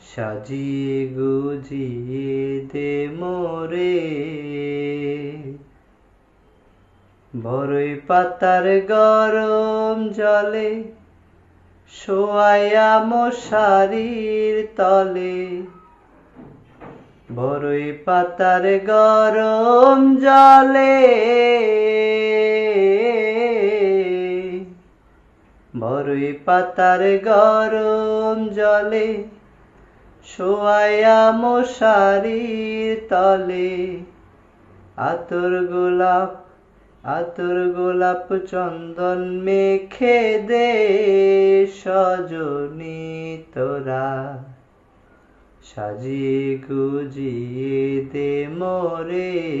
সাজিয়ে গুজিয়ে দে মোরে। বড়ই পাতার গরম জলে শোয়াইয়া মশারির তলে। বড়ই পাতার গরম জলে বড়ই পাতার গরম জলে শোয়াইয়া মশারির তলে। আতর গোলাপ আতর গোলাপ চন্দন মেখে দে সজনি তোরা। সাজিয়ে গুজিয়ে দে মোরে।